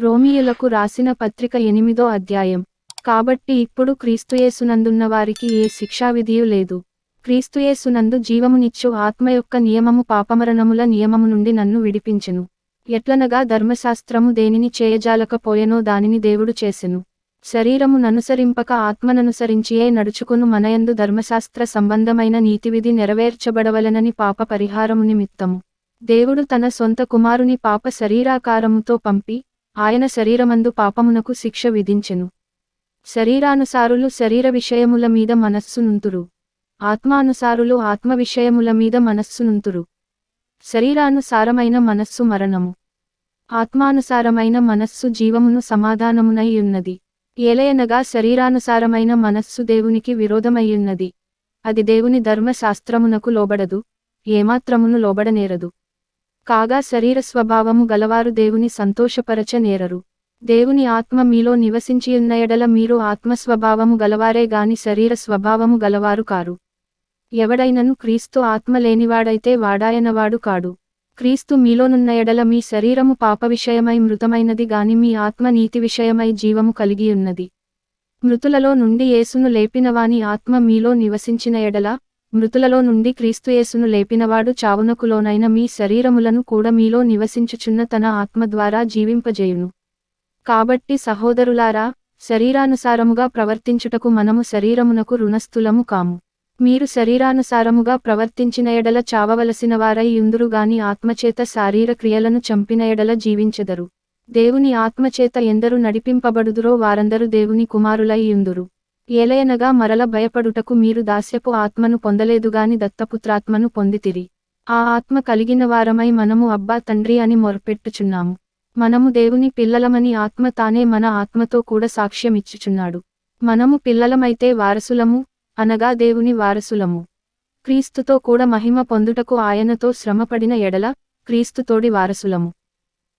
రోమియులకు రాసిన పత్రిక ఎనిమిదో అధ్యాయం. కాబట్టి ఇప్పుడు క్రీస్తుయేసునందున్న వారికి ఏ శిక్షావిధియు లేదు. క్రీస్తుయేసునందు జీవమునిచ్చు ఆత్మ యొక్క నియమము పాపమరణముల నియమము నుండి నన్ను విడిపించెను. ఎట్లనగా ధర్మశాస్త్రము దేనిని చేయజాలకపోయెనో దానిని దేవుడు చేసెను. శరీరము ననుసరింపక ఆత్మననుసరించియే నడుచుకును మనయందు ధర్మశాస్త్ర సంబంధమైన నీతివిధి నెరవేర్చబడవలెనని పాప పరిహారము నిమిత్తము. దేవుడు తన సొంత కుమారుని పాప శరీరాకారముతో పంపి ఆయన శరీరమందు పాపమునకు శిక్ష విధించెను. శరీరానుసారులు శరీర విషయముల మీద మనస్సునుంతురు ఆత్మానుసారులు ఆత్మ విషయముల మీద మనస్సునుంతురు శరీరానుసారమైన మనస్సు మరణము. ఆత్మానుసారమైన మనస్సు జీవమును సమాధానమునై ఉన్నది ఏలయనగా శరీరానుసారమైన మనస్సు దేవునికి విరోధమయ్యున్నది. అది దేవుని ధర్మశాస్త్రమునకు లోబడదు. ఏమాత్రమును లోబడనేరదు. కాగా శరీర స్వభావము గలవారు దేవుని సంతోషపరచ నేరరు. దేవుని ఆత్మ మీలో నివసించియున్న ఎడల మీరు ఆత్మస్వభావము గలవారే గాని శరీర స్వభావము గలవారు కారు. ఎవడైనను క్రీస్తు ఆత్మ లేనివాడైతే వాడాయనవాడు కాడు. క్రీస్తు మీలోనున్న ఎడల మీ శరీరము పాప విషయమై మృతమైనది గాని మీ ఆత్మ నీతి విషయమై జీవము కలిగియున్నది మృతులలో నుండి యేసును లేపినవాని ఆత్మ మీలో నివసించిన ఎడల మృతులలో నుండి క్రీస్తుయేసును లేపినవాడు చావునకులోనైన మీ శరీరములను కూడా మీలో నివసించుచున్న తన ఆత్మ ద్వారా జీవింపజేయును. కాబట్టి సహోదరులారా శరీరానుసారముగా ప్రవర్తించుటకు మనము శరీరమునకు రుణస్థులము కాము. మీరు శరీరానుసారముగా ప్రవర్తించిన ఎడల చావవలసిన వారై యుందురు గాని ఆత్మచేత శారీర క్రియలను చంపిన ఎడల జీవించెదరు. దేవుని ఆత్మచేత ఎందరు నడిపింపబడుదురో వారందరూ దేవుని కుమారులై యుందురు ఏలయనగా మరల భయపడుటకు మీరు దాస్యపు ఆత్మను పొందలేదుగాని దత్తపుత్రాత్మను పొందితిరి. ఆ ఆత్మ కలిగిన వారమై మనము అబ్బా తండ్రి అని మొరపెట్టుచున్నాము. మనము దేవుని పిల్లలమని ఆత్మ తానే మన ఆత్మతో కూడా సాక్ష్యమిచ్చుచున్నాడు. మనము పిల్లలమైతే వారసులము అనగా దేవుని వారసులము. క్రీస్తుతో కూడా మహిమ పొందుటకు ఆయనతో శ్రమపడిన ఎడల క్రీస్తుతోడి వారసులము.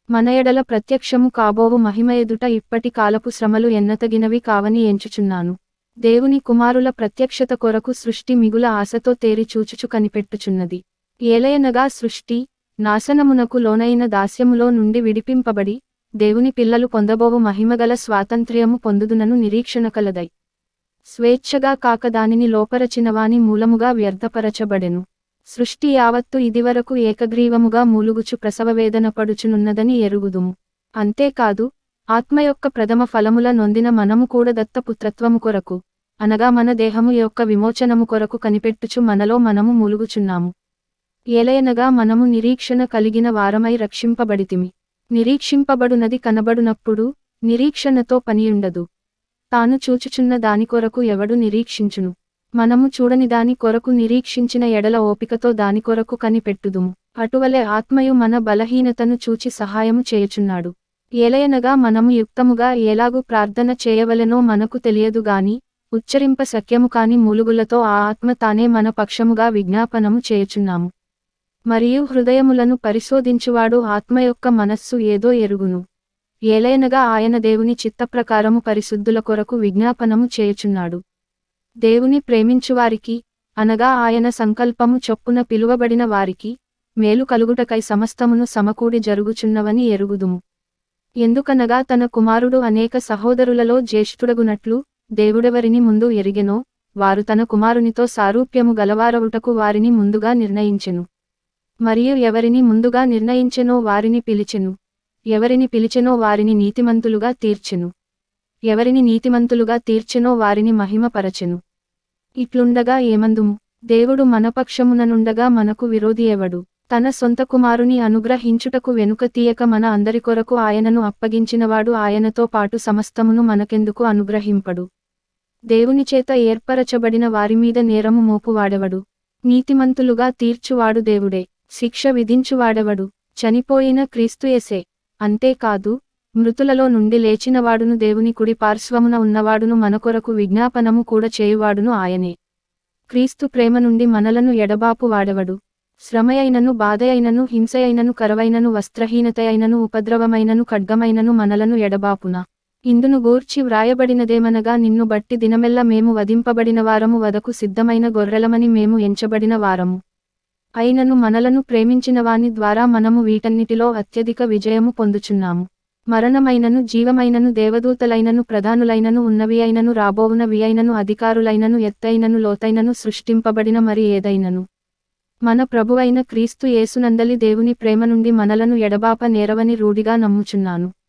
మన ఎడల ప్రత్యక్షము కాబోవు మహిమ ఎదుట ఇప్పటి కాలపు శ్రమలు ఎన్నతగినవి కావని ఎంచుచున్నాను. దేవుని కుమారుల ప్రత్యక్షత కొరకు సృష్టి మిగుల ఆశతో తేరి చూచుచు కనిపెట్టుచున్నది. ఏలయనగా సృష్టి నాశనమునకు లోనైన దాస్యములో నుండి విడిపింపబడి దేవుని పిల్లలు పొందబోవు మహిమగల స్వాతంత్ర్యము పొందుదునను నిరీక్షణ కలదై. స్వేచ్ఛగా కాక దానిని లోపరచినవాని మూలముగా వ్యర్థపరచబడెను. సృష్టి యావత్తు ఇదివరకు ఏకగ్రీవముగా మూలుగుచు ప్రసవవేదన పడుచునున్నదని ఎరుగుదుము. అంతేకాదు ఆత్మ యొక్క ప్రథమ ఫలముల నొందిన మనము కూడా దత్తపుత్రత్వము కొరకు అనగా మన దేహము యొక్క విమోచనము కొరకు కనిపెట్టుచు మనలో మనము మూలుగుచున్నాము. ఏలయనగా మనము నిరీక్షణ కలిగిన వారమై రక్షింపబడితిమి. నిరీక్షింపబడునది కనబడునప్పుడు నిరీక్షణతో పనియుండదు. తాను చూచుచున్న దాని కొరకు ఎవడు నిరీక్షించును. మనము చూడని దాని కొరకు నిరీక్షించిన ఎడల ఓపికతో దాని కొరకు కనిపెట్టుదుము. అటువలే ఆత్మయు మన బలహీనతను చూచి సహాయము చేయుచున్నాడు. ఏలయనగా మనము యుక్తముగా ఎలాగు ప్రార్థన చేయవలెనో మనకు తెలియదు గాని ఉచ్చరింప సఖ్యము కాని మూలుగులతో ఆ ఆత్మ తానే మన పక్షముగా విజ్ఞాపనము చేయుచున్నాము. మరియు హృదయములను పరిశోధించువాడు ఆత్మ యొక్క మనస్సు ఏదో ఎరుగును. ఏలైనగా ఆయన దేవుని చిత్తప్రకారము పరిశుద్ధుల కొరకు విజ్ఞాపనము చేయుచున్నాడు. దేవుని ప్రేమించువారికి అనగా ఆయన సంకల్పము చొప్పున పిలువబడిన వారికి మేలు కలుగుటకై సమస్తమును సమకూడి జరుగుచున్నవని ఎరుగుదుము. ఎందుకనగా తన కుమారుడు అనేక సహోదరులలో జ్యేష్ఠుడగునట్లు దేవుడెవరిని ముందు ఎరిగెనో వారు తన కుమారునితో సారూప్యము గలవారవుటకు వారిని ముందుగా నిర్ణయించెను. మరియు ఎవరిని ముందుగా నిర్ణయించెనో వారిని పిలిచెను. ఎవరిని పిలిచెనో వారిని నీతిమంతులుగా తీర్చెను. ఎవరిని నీతిమంతులుగా తీర్చెనో వారిని మహిమపరచెను. ఇట్లుండగా ఏమందుము? దేవుడు మనపక్షముననుండగా మనకు విరోధి ఎవడు? తన సొంత కుమారుని అనుగ్రహించుటకు వెనుక తీయక మన అందరి కొరకు ఆయనను అప్పగించినవాడు ఆయనతో పాటు సమస్తమును మనకెందుకు అనుగ్రహింపడు. దేవుని చేత ఏర్పరచబడిన వారిమీద నేరము మోపువాడెవడు? నీతిమంతులుగా తీర్చువాడు దేవుడే. శిక్ష విధించువాడెవడు? చనిపోయిన క్రీస్తుయేసే అంతేకాదు మృతులలో నుండి లేచినవాడును దేవుని కుడి పార్శ్వమున ఉన్నవాడును మనకొరకు విజ్ఞాపనము కూడా చేయువాడును ఆయనే. క్రీస్తు ప్రేమ నుండి మనలను ఎడబాపు వాడెవడు శ్రమయైనను బాధయైనను హింసయైనను కరవైనను వస్త్రహీనతయైనను ఉపద్రవమైనను ఖడ్గమైనను మనలను ఎడబాపున. ఇందును గూర్చి వ్రాయబడినదేమనగా నిన్ను బట్టి దినమెల్ల మేము వధింపబడిన వారము వదకు సిద్ధమైన గొర్రెలమని మేము ఎంచబడిన వారము. అయినను మనలను ప్రేమించిన వాని ద్వారా మనము వీటన్నిటిలో అత్యధిక విజయము పొందుచున్నాము. మరణమైనను జీవమైనను దేవదూతలైనను ప్రధానులైనను ఉన్నవి అయినను రాబోవునవి అయినను అధికారులైనను ఎత్తైనను లోతైనను సృష్టింపబడిన మరి ఏదైనను. మన ప్రభువైన క్రీస్తు యేసునందలి దేవుని ప్రేమ నుండి మనలను ఎడబాప నేరవని రూఢిగా నమ్ముచున్నాను.